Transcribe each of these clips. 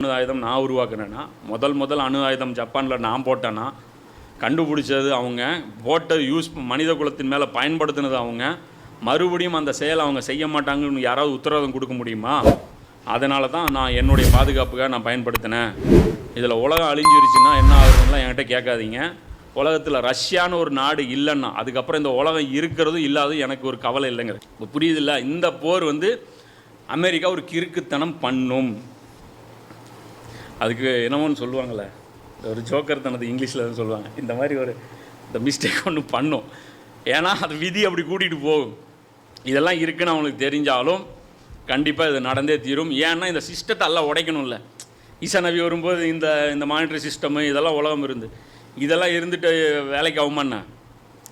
அணு ஆயுதம் நான் உருவாக்குனேன்னா முதல் முதல் அணு ஆயுதம் ஜப்பானில் நான் போட்டேன்னா கண்டுபிடிச்சது அவங்க போட்டது யூஸ் மனித குலத்தின் மேலே பயன்படுத்தினது அவங்க மறுபடியும் அந்த செயலை அவங்க செய்ய மாட்டாங்கன்னு யாராவது உத்தரவாதம் கொடுக்க முடியுமா? அதனால தான் நான் என்னுடைய பாதுகாப்புக்காக நான் பயன்படுத்தினேன். இதில் உலகம் அழிஞ்சிருச்சுன்னா என்ன ஆகுதுலாம் என்கிட்ட கேட்காதீங்க. உலகத்தில் ரஷ்யான்னு ஒரு நாடு இல்லைன்னா அதுக்கப்புறம் இந்த உலகம் இருக்கிறதும் இல்லாததும் எனக்கு ஒரு கவலை இல்லைங்கிறது. புரியுதில்ல இந்த போர் வந்து அமெரிக்கா ஒரு கிறுக்குத்தனம் பண்ணும். அதுக்கு என்னமோன்னு சொல்லுவாங்கள்ல ஒரு ஜோக்கர் தனது இங்கிலீஷில் சொல்லுவாங்க. இந்த மாதிரி ஒரு இந்த மிஸ்டேக் ஒன்று பண்ணும். ஏன்னா அது விதி அப்படி கூட்டிகிட்டு போகும். இதெல்லாம் இருக்குன்னு அவங்களுக்கு தெரிஞ்சாலும் கண்டிப்பாக இது நடந்தே தீரும். ஏன்னா இந்த சிஸ்டத்தை எல்லாம் உடைக்கணும்ல. ஈசா நபி வரும்போது இந்த இந்த மானிட்டரி சிஸ்டமு இதெல்லாம் உலகம் இருந்து. இதெல்லாம் இருந்துட்டு வேலைக்கு ஆகுமாண்ணா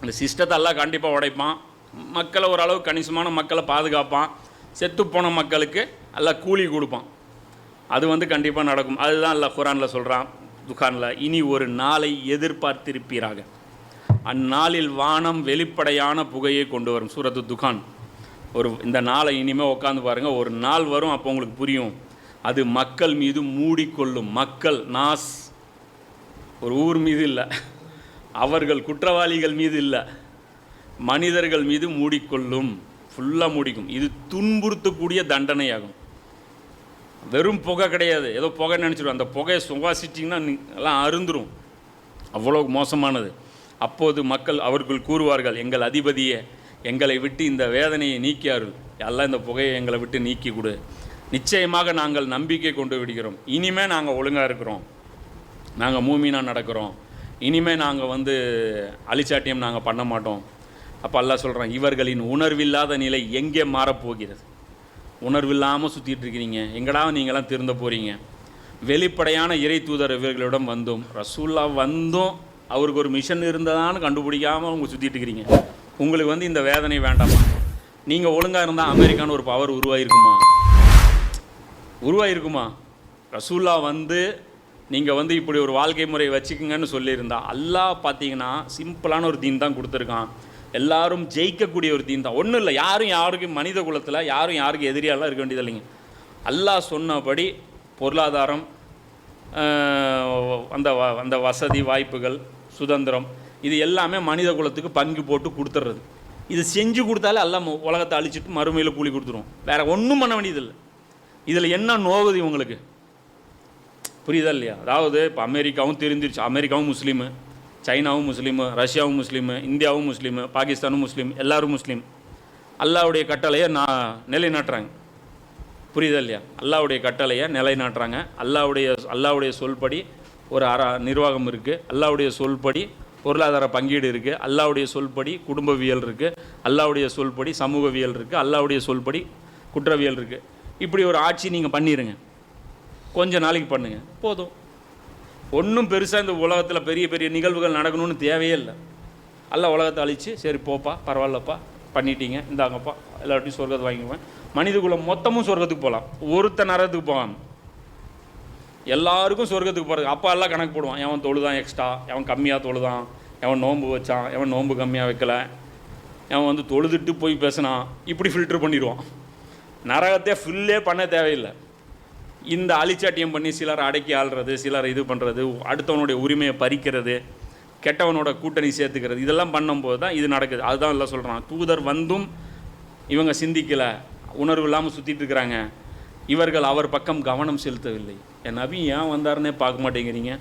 இந்த சிஸ்டத்தை எல்லாம் கண்டிப்பாக உடைப்பான். மக்களை ஓரளவு கணிசமான மக்களை பாதுகாப்பான். செத்துப்போன மக்களுக்கு எல்லாம் கூலி கொடுப்பான். அது வந்து கண்டிப்பாக நடக்கும். அதுதான் இல்லை குரானில் சொல்கிறான் துகானில் இனி ஒரு நாளை எதிர்பார்த்திருப்பீராக. அந்நாளில் வானம் வெளிப்படையான புகையை கொண்டு வரும் சூரத்து துகான் ஒரு இந்த நாளை இனிமேல் உட்காந்து பாருங்கள் ஒரு நாள் வரும் அப்போ உங்களுக்கு புரியும். அது மக்கள் மீது மூடிக்கொள்ளும் மக்கள் நாஸ். ஒரு ஊர் மீது இல்லை அவர்கள் குற்றவாளிகள் மீது இல்லை மனிதர்கள் மீது மூடிக்கொள்ளும் ஃபுல்லாக மூடிக்கும். இது துன்புறுத்தக்கூடிய தண்டனையாகும். வெறும் புகை கிடையாது. ஏதோ புகை நினச்சிடும் அந்த புகையை சுவாசிட்டிங்கன்னா எல்லாம் அருந்துரும். அவ்வளோ மோசமானது. அப்போது மக்கள் அவர்கள் கூறுவார்கள் எங்கள் அதிபதியே எங்களை விட்டு இந்த வேதனையை நீக்கியாரு. எல்லாம் இந்த புகையை எங்களை விட்டு நீக்கி கொடு. நிச்சயமாக நாங்கள் நம்பிக்கை கொண்டு விடுகிறோம். இனிமேல் நாங்கள் ஒழுங்காக இருக்கிறோம். நாங்கள் மூமினாக நடக்கிறோம். இனிமே நாங்கள் வந்து அழிச்சாட்டியம் நாங்கள் பண்ண மாட்டோம். அப்போ அல்லாஹ் சொல்கிறோம் இவர்களின் உணர்வில்லாத நிலை எங்கே மாறப்போகிறது? உணர்வில்லாமல் சுற்றிட்டு இருக்கிறீங்க. எங்கடா நீங்களாம் திருந்த போகிறீங்க வெளிப்படையான இறை தூதர் இவர்களிடம் வந்தோம் ரசூல்லா வந்தும் அவருக்கு ஒரு மிஷன் இருந்ததான்னு கண்டுபிடிக்காமல் அவங்க சுற்றிட்டு இருக்கிறீங்க. உங்களுக்கு வந்து இந்த வேதனை வேண்டாமா? நீங்கள் ஒழுங்காக இருந்தால் அமெரிக்கான்னு ஒரு பவர் உருவாயிருக்குமா? உருவாயிருக்குமா? ரசூல்லா வந்து நீங்கள் வந்து இப்படி ஒரு வாழ்க்கை முறை வச்சுக்கோங்கன்னு சொல்லியிருந்தா அல்லாஹ் பார்த்தீங்கன்னா சிம்பிளான ஒரு தீன் தான் கொடுத்துருக்கான். எல்லாரும் ஜெயிக்கக்கூடிய ஒரு தீன் தான். ஒன்றும் இல்லை யாரும் யாருக்கும் மனித குலத்தில் யாரும் யாருக்கும் எதிரியாலாம் இருக்க வேண்டியது இல்லைங்க. அல்லாஹ் சொன்னபடி பொருளாதாரம் அந்த வ அந்த வசதி வாய்ப்புகள் சுதந்திரம் இது எல்லாமே மனித குலத்துக்கு பங்கு போட்டு கொடுத்துட்றது இது செஞ்சு கொடுத்தாலே எல்லாம் உலகத்தை அழிச்சிட்டு மறுமையில் கூலி கொடுத்துரும். வேறு ஒன்றும் பண்ண வேண்டியதில்லை. இதில் என்ன நோகுது இவங்களுக்கு? புரியுதா இல்லையா? அதாவது இப்போ அமெரிக்காவும் தெரிஞ்சிருச்சு. அமெரிக்காவும் முஸ்லீமு. சைனாவும் முஸ்லீமு ரஷ்யாவும் முஸ்லீமு இந்தியாவும் முஸ்லீமு பாகிஸ்தானும் முஸ்லீம் எல்லாரும் முஸ்லீம். அல்லாவுடைய கட்டளையை நான் நிலைநாட்டுறாங்க. புரியுதா இல்லையா? அல்லாவுடைய கட்டளையை நிலைநாட்டுறாங்க. அல்லாவுடைய அல்லாவுடைய சொல்படி ஒரு அற நிர்வாகம் இருக்குது அல்லாவுடைய சொல்படி பொருளாதார பங்கீடு இருக்குது அல்லாவுடைய சொல்படி குடும்பவியல் இருக்குது அல்லாவுடைய சொல்படி சமூகவியல் இருக்குது அல்லாவுடைய சொல்படி குற்றவியல் இருக்குது இப்படி ஒரு ஆட்சி நீங்கள் பண்ணிடுங்க கொஞ்ச நாளைக்கு பண்ணுங்கள் போதும். ஒன்றும் பெருசாக இந்த உலகத்தில் பெரிய பெரிய நிகழ்வுகள் நடக்கணும்னு தேவையே இல்லை. அல்ல உலகத்தை அழித்து சரி போப்பா பரவாயில்லப்பா பண்ணிட்டீங்க இந்தாங்கப்பா எல்லார்ட்டையும் சொர்க்கத்தை வாங்கிக்குவேன். மனித குலம் மொத்தமும் சொர்க்கத்துக்கு போகலாம் ஒருத்த நரகத்துக்கு போகலாம் எல்லாருக்கும் சொர்க்கத்துக்கு போகிறது அப்பா எல்லாம் கணக்கு போடுவான். எவன் தொழுதான் எக்ஸ்ட்ரா எவன் கம்மியாக தொழுதான் எவன் நோன்பு வச்சான் எவன் நோன்பு கம்மியாக வைக்கல. எவன் வந்து தொழுதுட்டு போய் பேசினான் இப்படி ஃபில்டர் பண்ணிடுவான். நரகத்தை ஃபில்லே பண்ண தேவையில்லை. இந்த அழிச்சாட்டியம் பண்ணி சிலர் அடக்கி ஆள்றது சிலர் இது பண்ணுறது அடுத்தவனுடைய உரிமையை பறிக்கிறது கெட்டவனோட கூட்டணி சேர்த்துக்கிறது இதெல்லாம் பண்ணும்போது தான் இது நடக்குது. அதுதான் எல்லாம் சொல்கிறான் தூதர் வந்தும் இவங்க சிந்திக்கலை. உணர்வு இல்லாமல் சுற்றிட்டு இருக்கிறாங்க. இவர்கள் அவர் பக்கம் கவனம் செலுத்தவில்லை. என் நபி ஏன் வந்தாருன்னே பார்க்க மாட்டேங்கிறீங்க.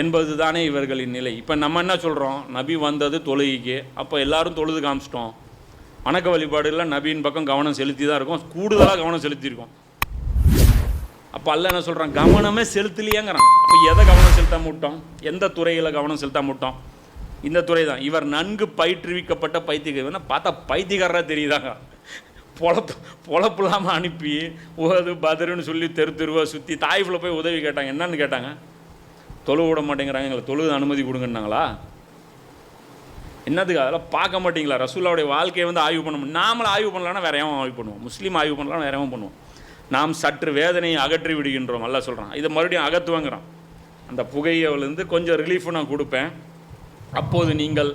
என்பது தானே இவர்களின் நிலை. இப்போ நம்ம என்ன சொல்கிறோம் நபி வந்தது தொழுகைக்கு. அப்போ எல்லாரும் தொழுது காமிச்சிட்டோம். வணக்க வழிபாடுலாம் நபியின் பக்கம் கவனம் செலுத்தி தான் இருக்கும். கூடுதலாக கவனம் செலுத்தியிருக்கோம். அப்போ அல்ல என்ன சொல்கிறான் கவனமே செலுத்தலையேங்கிறான். அப்போ எதை கவனம் செலுத்தாம விட்டோம் எந்த துறையில் கவனம் செலுத்தாம விட்டோம் இந்த துறை தான் இவர் நன்கு பயிற்றுவிக்கப்பட்ட பைத்தியக்காரர் பார்த்தா பைத்தியக்காரராக தெரியுதாங்க? பொழப்பு பொழப்புல்லாமல் அனுப்பி ஓது பதருன்னு சொல்லி தெரு தெருவாக சுற்றி தாய்ஃபில் போய் உதவி கேட்டாங்க. என்னன்னு கேட்டாங்க? தொழு விட மாட்டேங்கிறாங்க. எங்களை தொழுது அனுமதி கொடுங்கன்னாங்களா? என்னதுக்கு? அதெல்லாம் பார்க்க மாட்டீங்களா? ரசூல்லாவுடைய வாழ்க்கையை வந்து ஆய்வு பண்ண நாமளும் ஆய்வு பண்ணலாம்னா வேற எவன் ஆய்வு பண்ணுவோம். முஸ்லீம் ஆய்வு பண்ணலாம் வேற எவன் பண்ணுவோம். நாம் சற்று வேதனையை அகற்றி விடுகின்றோம். அல்ல சொல்கிறான் இதை மறுபடியும் அகத்துவங்கிறான். அந்த புகையிலிருந்து கொஞ்சம் ரிலீஃப் நான் கொடுப்பேன். அப்போது நீங்கள்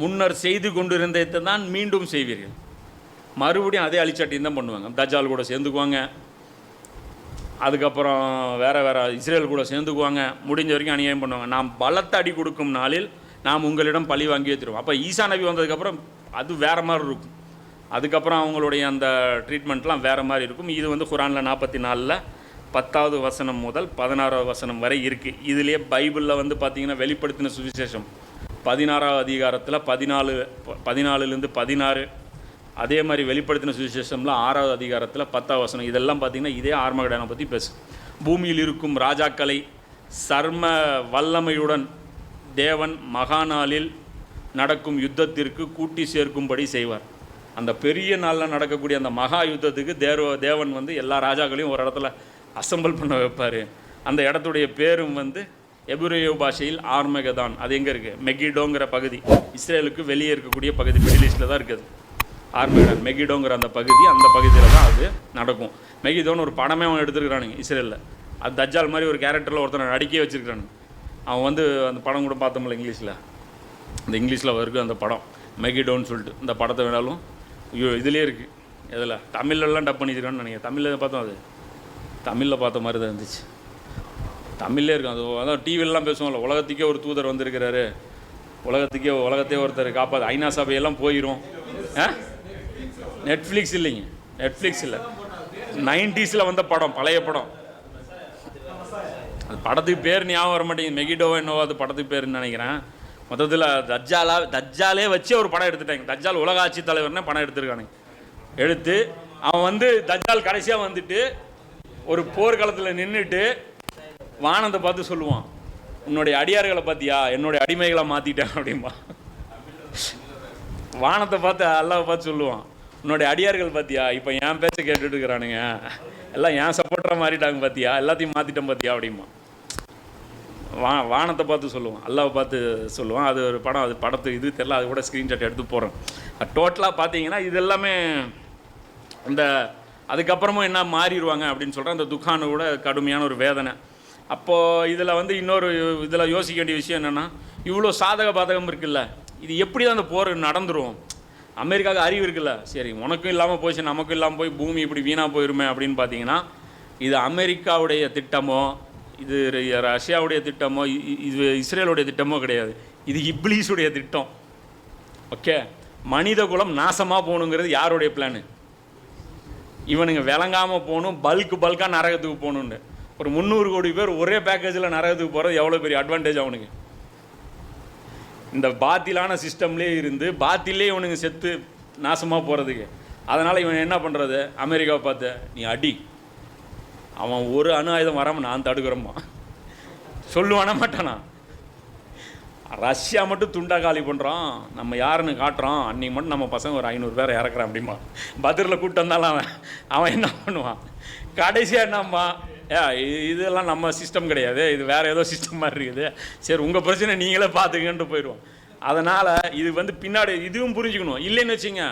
முன்னர் செய்து கொண்டிருந்ததை தான் மீண்டும் செய்வீர்கள். மறுபடியும் அதே அழிச்சாட்டியும் தான் பண்ணுவாங்க. தஜால் கூட சேர்ந்துக்குவாங்க. அதுக்கப்புறம் வேறு வேறு இஸ்ரேல் கூட சேர்ந்துக்குவாங்க. முடிஞ்ச வரைக்கும் அநியாயம் பண்ணுவாங்க. நாம் பலத்த அடி கொடுக்கும் நாளில் நாம் உங்களிடம் பழி வாங்கி வச்சுருவோம் அப்போ ஈசா நபி வந்ததுக்கப்புறம் அது வேறு மாதிரி இருக்கும். அதுக்கப்புறம் அவங்களுடைய அந்த ட்ரீட்மெண்ட்லாம் வேறு மாதிரி இருக்கும். இது வந்து குரானில் நாற்பத்தி நாலில் பத்தாவது வசனம் முதல் பதினாறாவது வசனம் வரை இருக்குது இதுலேயே பைபிளில் வந்து பார்த்திங்கன்னா வெளிப்படுத்தின சுவிசேஷம். பதினாறாவது அதிகாரத்தில் பதினாலு ப- பதினாலுலேருந்து பதினாறு அதே மாதிரி வெளிப்படுத்தின சுவிசேஷமில் ஆறாவது அதிகாரத்தில் பத்தாவது வசனம். இதெல்லாம் பார்த்திங்கன்னா இதே ஆர்மகடனை பற்றி பேசும் பூமியில் இருக்கும் ராஜாக்களை சர்ம வல்லமையுடன் தேவன் மகாநாளில் நடக்கும் யுத்தத்திற்கு கூட்டி சேர்க்கும்படி செய்வார். அந்த பெரிய நாளில் நடக்கக்கூடிய அந்த மகா யுத்தத்துக்கு தேவ தேவன் வந்து எல்லா ராஜாக்களையும் ஒரு இடத்துல அசெம்பிள் பண்ண வைப்பார். அந்த இடத்துடைய பேரும் வந்து எபிரேய பாஷையில் ஆர்மகதான். அது எங்கே இருக்குது மெகிடோங்கிற பகுதி. இஸ்ரேலுக்கு வெளியே இருக்கக்கூடிய பகுதி மிடில் ஈஸ்டில் தான் இருக்குது. ஆர்மகடன் மெகிடோங்கிற அந்த பகுதி அந்த பகுதியில் தான் அது நடக்கும். மெகிடோன்னு ஒரு படமே அவன் எடுத்துருக்கிறானுங்க இஸ்ரேலில். அது தஜ்ஜால் மாதிரி ஒரு கேரக்டரில் ஒருத்தனை அடிக்கே வச்சிருக்கிறானுங்க. அவன் வந்து அந்த படம் கூட பார்த்தோம்ல இங்கிலீஷில். இந்த இங்கிலீஷில் இருக்குது அந்த படம் மெகிடோன்னு சொல்லிட்டு. இந்த படத்தை வேணாலும் ஐயோ இதுலேயே இருக்குது இதில் தமிழ்லலாம் டப் பண்ணியிருக்கான்னு நினைக்கிறேன். தமிழில் பார்த்தோம் அது? தமிழில் பார்த்த மாதிரி தான் இருந்துச்சு. தமிழ்லே இருக்கும். அது அதான் டிவிலலாம் பேசுவோம்ல. உலகத்துக்கே ஒரு தூதர் வந்திருக்கிறாரு. உலகத்துக்கே உலகத்தையே ஒருத்தர் காப்பாது ஐநா சபையெல்லாம் போயிடும் ஆ? நெட்ஃப்ளிக்ஸ் இல்லைங்க. நெட்ஃப்ளிக்ஸ் இல்லை. நைன்டிஸில் வந்த படம் பழைய படம். அது படத்துக்கு பேர் ஞாபகம் வர மாட்டேங்குது. மெகிடோவோ என்னவோ அது படத்துக்கு பேர்னு நினைக்கிறேன். மொத்தத்தில் தஜ்ஜாலா தஜ்ஜாலே வச்சு ஒரு படம் எடுத்துட்டாங்க. தஜ்ஜால் உலக ஆட்சி தலைவர்னே படம் எடுத்திருக்கானுங்க. எடுத்து அவன் வந்து தஜ்ஜால் கடைசியாக வந்துட்டு ஒரு போர்க்களத்தில் நின்றுட்டு வானத்தை பார்த்து சொல்லுவான். உன்னுடைய அடியார்களை பார்த்தியா? என்னுடைய அடிமைகளை மாற்றிட்டேன் அப்படிம்பா. வானத்தை பார்த்து அல்லாவை பார்த்து சொல்லுவான். உன்னுடைய அடியார்கள் பார்த்தியா? இப்போ என் பேச்சை கேட்டுட்டு இருக்கிறானுங்க. எல்லாம் என் சப்போர்ட்டராக மாறிட்டாங்க பார்த்தியா? எல்லாத்தையும் மாற்றிட்டேன் பார்த்தியா? அப்படிமா வா வானத்தை பார்த்து சொல்லுவான். அல்லாவை பார்த்து சொல்லுவான். அது ஒரு படம் அது படத்து இது தெரில அது கூட ஸ்க்ரீன்ஷாட் எடுத்து போகிறேன் டோட்டலாக பார்த்தீங்கன்னா இது எல்லாமே இந்த அதுக்கப்புறமும் என்ன மாறிடுவாங்க அப்படின்னு சொல்கிறேன் அந்த துக்கானு கூட கடுமையான ஒரு வேதனை. அப்போது இதில் வந்து இன்னொரு இதில் யோசிக்க வேண்டிய விஷயம் என்னென்னா இவ்வளோ சாதக பாதகம் இருக்குல்ல இது எப்படி தான் அந்த போர் நடந்துரும்? அமெரிக்காவுக்கு அறிவு இருக்குல்ல சரி உனக்கும் இல்லாமல் போச்சு நமக்கும் இல்லாமல் போய் பூமி இப்படி வீணாக போயிருமே அப்படின்னு பார்த்தீங்கன்னா இது அமெரிக்காவுடைய திட்டமோ இது ரஷ்யாவுடைய திட்டமோ இ- இது இஸ்ரேலுடைய திட்டமோ கிடையாது. இது இப்லீஸுடைய திட்டம். ஓகே? மனித குலம் நாசமாக போகணுங்கிறது யாருடைய பிளானு இவனுங்க விளங்காமல் போகணும் பல்க் பல்காக நரகத்துக்கு போகணுன்னு ஒரு முந்நூறு கோடி பேர் ஒரே பேக்கேஜில் நரகத்துக்கு போகிறது எவ்வளோ பெரிய அட்வான்டேஜ் அவனுக்கு? இந்த பாத்திலான சிஸ்டம்லேயே இருந்து பாத்திலே இவனுங்க செத்து நாசமாக போகிறதுக்கு அதனால் இவன் என்ன பண்ணுறது அமெரிக்காவை பார்த்து நீ அடி. அவன் ஒரு அணு ஆயுதம் வராமல் நான் தடுக்கிறோம்மா. சொல்லுவானா மாட்டானா? ரஷ்யா மட்டும் துண்டா காலி பண்ணுறான் நம்ம யாருன்னு காட்டுறோம் அன்னைக்கு மட்டும் நம்ம பசங்க ஒரு ஐநூறு பேர் இறக்குறான் அப்படிமா. பதிரில் கூப்பிட்டு வந்தாலும் அவன் அவன் என்ன பண்ணுவான்? கடைசியாக என்னம்மா? ஏ இதெல்லாம் நம்ம சிஸ்டம் கிடையாது. இது வேறு ஏதோ சிஸ்டம் மாதிரி இருக்குது. சரி உங்கள் பிரச்சனை நீங்களே பார்த்துக்கன்ட்டு போயிடுவோம். அதனால் இது வந்து பின்னாடி இதுவும் புரிஞ்சுக்கணும். இல்லைன்னு வச்சுங்க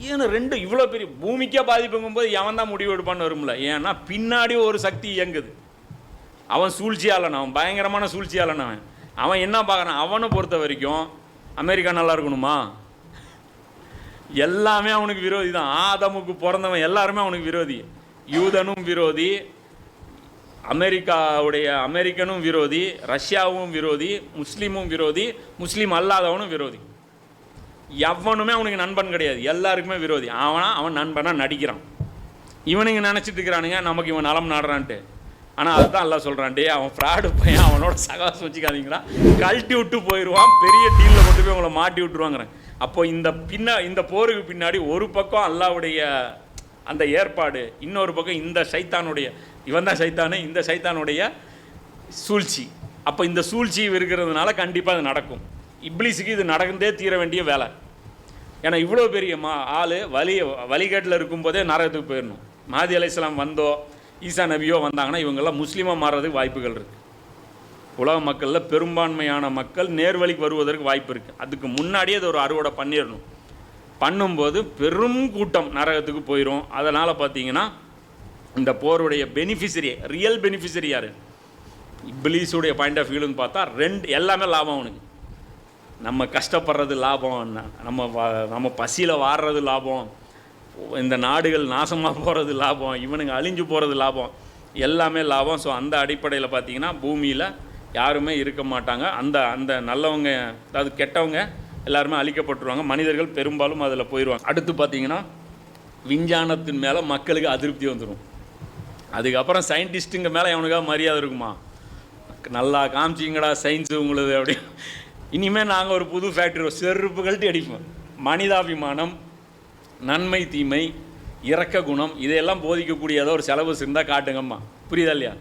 ஏன்னா ரெண்டு இவ்வளோ பெரிய பூமிக்கே பாதிப்புங்கும்போது எவன் தான் முடிவு எடுப்பான்னு வரும்ல? ஏன்னா பின்னாடி ஒரு சக்தி இயங்குது. அவன் சூழ்ச்சியாளன் அவன் பயங்கரமான சூழ்ச்சியாளன் அவன். அவன் என்ன பார்க்குறான்? அவனை பொறுத்த வரைக்கும் அமெரிக்கா நல்லா இருக்கணுமா? எல்லாமே அவனுக்கு விரோதி தான். ஆதமுக்கு பிறந்தவன் எல்லாருமே அவனுக்கு விரோதி. யூதனும் விரோதி. அமெரிக்காவுடைய அமெரிக்கனும் விரோதி. ரஷ்யாவும் விரோதி. முஸ்லீமும் விரோதி. முஸ்லீம் அல்லாதவனும் விரோதி. எவனுமே அவனுக்கு நண்பன் கிடையாது. எல்லாருக்குமே விரோதி. அவனா அவன் நண்பனாக நடிக்கிறான். இவனுங்க நினச்சிட்டு இருக்கிறானுங்க நமக்கு இவன் நலம் நாடுறான்ட்டு. ஆனால் அதுதான் எல்லாம் சொல்கிறான் டே அவன் ஃப்ராடு பையன் அவனோட சகாசம் வச்சுக்காதீங்களா? கழட்டி விட்டு போயிடுவான் பெரிய டீலில் கொண்டு போய் உங்களை மாட்டி விட்டுருவாங்கிறேன். அப்போ இந்த பின்ன இந்த போருக்கு பின்னாடி ஒரு பக்கம் அல்லாவுடைய அந்த ஏற்பாடு இன்னொரு பக்கம் இந்த சைத்தானுடைய இவன் தான் சைத்தானு இந்த சைத்தானுடைய சூழ்ச்சி. அப்போ இந்த சூழ்ச்சி இருக்கிறதுனால கண்டிப்பாக அது நடக்கும். இப்ளீஸுக்கு இது நடந்தே தீர வேண்டிய வேலை. ஏன்னா இவ்வளோ பெரிய மா ஆள் வலி வழிகேட்டில் இருக்கும்போதே நரகத்துக்கு போயிடணும். மாதி அலைஹிஸ்ஸலாம் வந்தோ ஈசா நபியோ வந்தாங்கன்னா இவங்கெல்லாம் முஸ்லீமாக மாறுறதுக்கு வாய்ப்புகள் இருக்குது உலக மக்களில் பெரும்பான்மையான மக்கள் நேர்வழிக்கு வருவதற்கு வாய்ப்பு இருக்குது அதுக்கு முன்னாடியே அது ஒரு அறுவடை பண்ணிடணும். பண்ணும்போது பெரும் கூட்டம் நரகத்துக்கு போயிடும் அதனால் பார்த்தீங்கன்னா இந்த போருடைய பெனிஃபிஷரி ரியல் பெனிஃபிஷரி யார்? இப்லீஸுடைய பாயிண்ட் ஆஃப் வியூன்னு பார்த்தா ரெண்டு எல்லாமே லாபம் அவனுக்கு. நம்ம கஷ்டப்படுறது லாபம். நம்ம வ- நம்ம பசியில் வாடுறது லாபம். இந்த நாடுகள் நாசமாக போகிறது லாபம். இவனுங்க அழிஞ்சு போகிறது லாபம். எல்லாமே லாபம். ஸோ அந்த அடிப்படையில் பார்த்தீங்கன்னா பூமியில் யாருமே இருக்க மாட்டாங்க. அந்த அந்த நல்லவங்க அதாவது கெட்டவங்க எல்லாருமே அழிக்கப்பட்டுருவாங்க. மனிதர்கள் பெரும்பாலும் அதில் போயிடுவாங்க அடுத்து பார்த்தீங்கன்னா விஞ்ஞானத்தின் மேலே மக்களுக்கு அதிருப்தி வந்துடும் அதுக்கப்புறம் சயின்டிஸ்ட்டுங்க மேலே எவனுக்காக மரியாதை இருக்குமா? நல்லா காமிச்சிங்கடா சயின்ஸு உங்களுது அப்படி. இனிமேல் நாங்கள் ஒரு புது ஃபேக்ட்ரி செருப்பு கழட்டி அடிப்போம் மனிதாபிமானம் நன்மை தீமை இறக்க குணம் இதையெல்லாம் போதிக்கக்கூடிய ஏதோ ஒரு செலவு இருந்தால் காட்டுங்கம்மா. புரியுதா இல்லையா?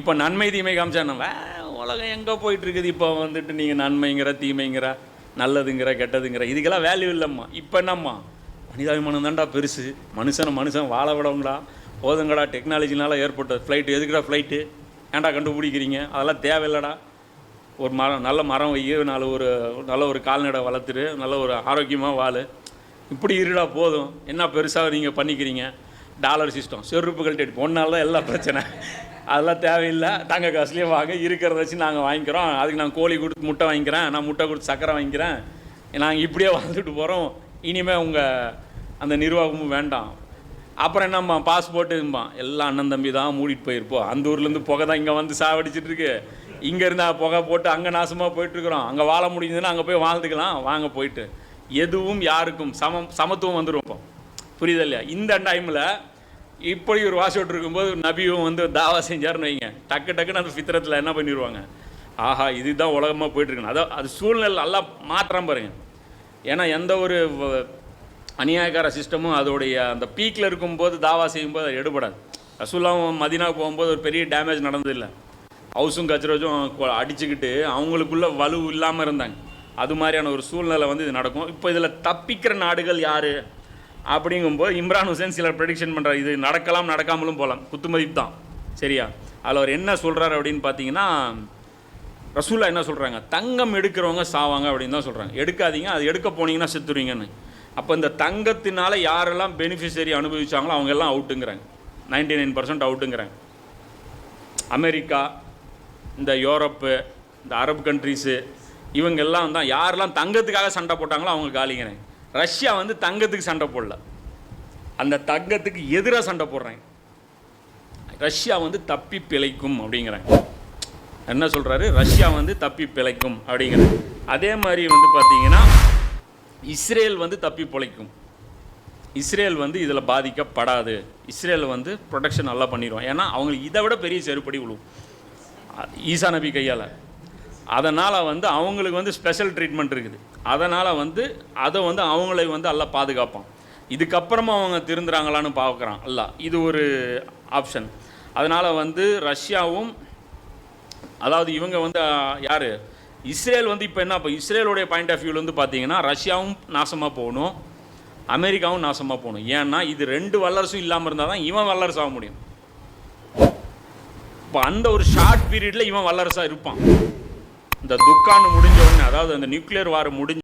இப்போ நன்மை தீமை காமிச்சா நம்ம உலகம் எங்கே போயிட்டு இருக்குது இப்போ வந்துட்டு நீங்கள் நன்மைங்கிற தீமைங்கிற நல்லதுங்கிற கெட்டதுங்கிற இதுக்கெல்லாம் வேல்யூ இல்லைம்மா. இப்போ என்னம்மா? மனிதாபிமானம் தான்டா பெருசு. மனுஷனை மனுஷன் வாழ விடவங்களா போதுங்கடா டெக்னாலஜினால் ஏற்பட்ட ஃப்ளைட்டு எதுக்குடா ஃப்ளைட்டு ஏன்டா கண்டுபிடிக்கிறீங்க? அதெல்லாம் தேவையில்லடா. ஒரு மரம் நல்ல மரம் வை நல்ல ஒரு நல்ல ஒரு கால்நடை வளர்த்துரு நல்ல ஒரு ஆரோக்கியமாக வாழு. இப்படி இருடா போதும். என்ன பெருசாக நீங்கள் பண்ணிக்கிறீங்க? டாலர் சிஸ்டம் செருப்பு கழட்டி ஒன்றால் தான் எல்லா பிரச்சனை. அதெல்லாம் தேவையில்லை. தங்க காசுலேயே வாங்க. இருக்கிறத வச்சு நாங்கள் வாங்கிக்கிறோம். அதுக்கு நான் கோழி கொடுத்து முட்டை வாங்கிக்கிறேன். நான் முட்டை கொடுத்து சக்கரை வாங்கிக்கிறேன். நாங்கள் இப்படியே வாழ்ந்துட்டு போகிறோம் இனிமேல் உங்கள் அந்த நிர்வாகமும் வேண்டாம். அப்புறம் என்னம்மா? பாஸ்போர்ட்டும்பான் எல்லாம் அண்ணன் தம்பி தான் மூடிட்டு போயிருப்போம் அந்த ஊர்லேருந்து புகை தான் இங்கே வந்து சாவடிச்சிட்ருக்கு இங்கே இருந்தால் புகை போட்டு அங்கே நாசமாக போயிட்டுருக்குறோம். அங்கே வாழ முடிஞ்சதுன்னா அங்கே போய் வாழ்ந்துக்கலாம். வாங்க போயிட்டு. எதுவும் யாருக்கும் சமம் சமத்துவம் வந்துடும் இப்போ. புரியுது இல்லையா? இந்த டைமில் இப்படி ஒரு வாசிட்டு இருக்கும்போது நபியும் வந்து தாவா செஞ்சாருன்னு வைங்க. டக்கு டக்குன்னு அந்த ஃபித்திரத்தில் என்ன பண்ணிடுவாங்க ஆஹா இதுதான் உலகமாக போயிட்டுருக்கணும் அதான் அது சூழ்நிலை நல்லா மாற்றம் பாருங்க. ஏன்னா எந்த ஒரு வ- அநியாயக்கார சிஸ்டமும் அதோடைய அந்த பீக்கில் இருக்கும்போது தாவா செய்யும்போது அது எடுபடாது. ரசூல்லாவும் மதினா போகும்போது ஒரு பெரிய டேமேஜ் நடந்ததில்லை. ஹவுஸும் கச்சரோஜும் அடிச்சுக்கிட்டு அவங்களுக்குள்ள வலு இல்லாமல் இருந்தாங்க. அது மாதிரியான ஒரு சூழ்நிலை வந்து இது நடக்கும். இப்போ இதில் தப்பிக்கிற நாடுகள் யார்? அப்படிங்கும்போது இம்ரான் ஹுசேன் சிலர் ப்ரெடிக்ஷன் பண்ணுறாரு இது நடக்கலாம் நடக்காமலும் போகலாம் குத்துமதிப்பு தான். சரியா? அதில் அவர் என்ன சொல்கிறாரு அப்படின்னு பார்த்தீங்கன்னா ரசூலா என்ன சொல்கிறாங்க தங்கம் எடுக்கிறவங்க சாவாங்க அப்படின்னு தான் சொல்கிறாங்க எடுக்காதீங்க அது எடுக்க போனீங்கன்னா செத்துருவீங்கன்னு. அப்போ இந்த தங்கத்தினால யாரெல்லாம் பெனிஃபிஷரி அனுபவிச்சாங்களோ அவங்க எல்லாம் அவுட்டுங்கிறாங்க நைன்டி நைன் பர்சன்ட் அவுட்டுங்கிறாங்க அமெரிக்கா இந்த யூரோப்பு இந்த அரபு கண்ட்ரீஸு இவங்கெல்லாம் தான் யாரெல்லாம் தங்கத்துக்காக சண்டை போட்டாங்களோ அவங்க காலிங்கிறாங்க ரஷ்யா வந்து தங்கத்துக்கு சண்டை போடல. அந்த தங்கத்துக்கு எதிராக சண்டை போடுறாங்க ரஷ்யா வந்து தப்பி பிழைக்கும் அப்படிங்கிறாங்க என்ன சொல்கிறாரு ரஷ்யா வந்து தப்பி பிழைக்கும் அப்படிங்கிறாங்க அதே மாதிரி வந்து பார்த்தீங்கன்னா இஸ்ரேல் வந்து தப்பி பிழைக்கும். இஸ்ரேல் வந்து இதில் பாதிக்கப்படாது. இஸ்ரேல் வந்து ப்ரொடெக்ஷன் நல்லா பண்ணிடுவோம் ஏன்னா அவங்களுக்கு இதை விட பெரிய செருப்படி விழுவும் ஈசா நபி கையால். அதனால் வந்து அவங்களுக்கு வந்து ஸ்பெஷல் ட்ரீட்மெண்ட் இருக்குது. அதனால் வந்து அதை வந்து அவங்களை வந்து எல்லாம் பாதுகாப்பான். இதுக்கப்புறமா அவங்க திருந்துறாங்களான்னு பார்க்குறான். அல்ல இது ஒரு ஆப்ஷன் அதனால் வந்து ரஷ்யாவும் அதாவது இவங்க வந்து யார்? இஸ்ரேல் வந்து இப்போ என்ன இப்போ இஸ்ரேலுடைய பாயிண்ட் ஆஃப் வியூவில் வந்து பார்த்தீங்கன்னா ரஷ்யாவும் நாசமாக போகணும் அமெரிக்காவும் நாசமாக போகணும். ஏன்னா இது ரெண்டு வல்லரசும் இல்லாமல் இருந்தால் தான் இவன் வல்லரசு ஆக முடியும். இப்போ அந்த ஒரு ஷார்ட் பீரியடில் இவன் வல்லரசாக இருப்பான். இந்த துக்கான்னு முடிஞ்ச உடனே அதாவது அந்த நியூக்ளியர் வார் முடிஞ்ச